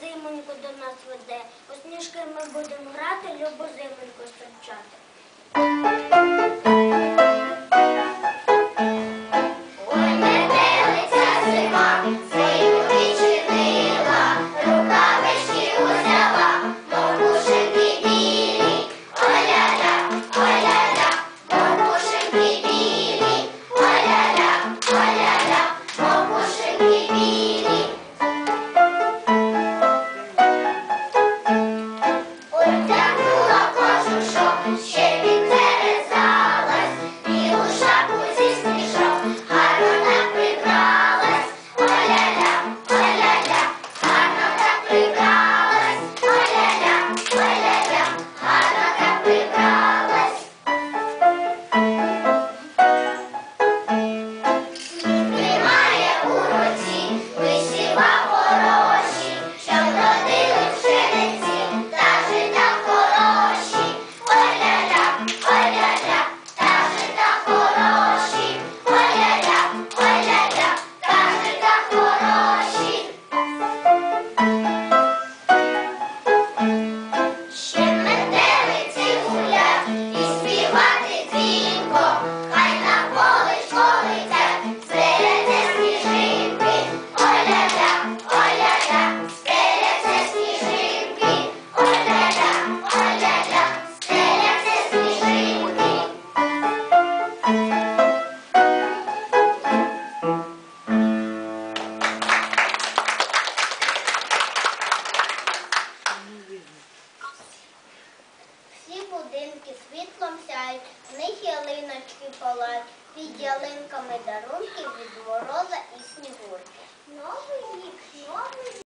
Зимоньку до нас веде. У сніжки ми будемо грати, любо зимонько стопчати. and. світлом сяють, в них ялиночки палають, під ялинками дарунки від мороза і снігурки. Новий рік, новий рік.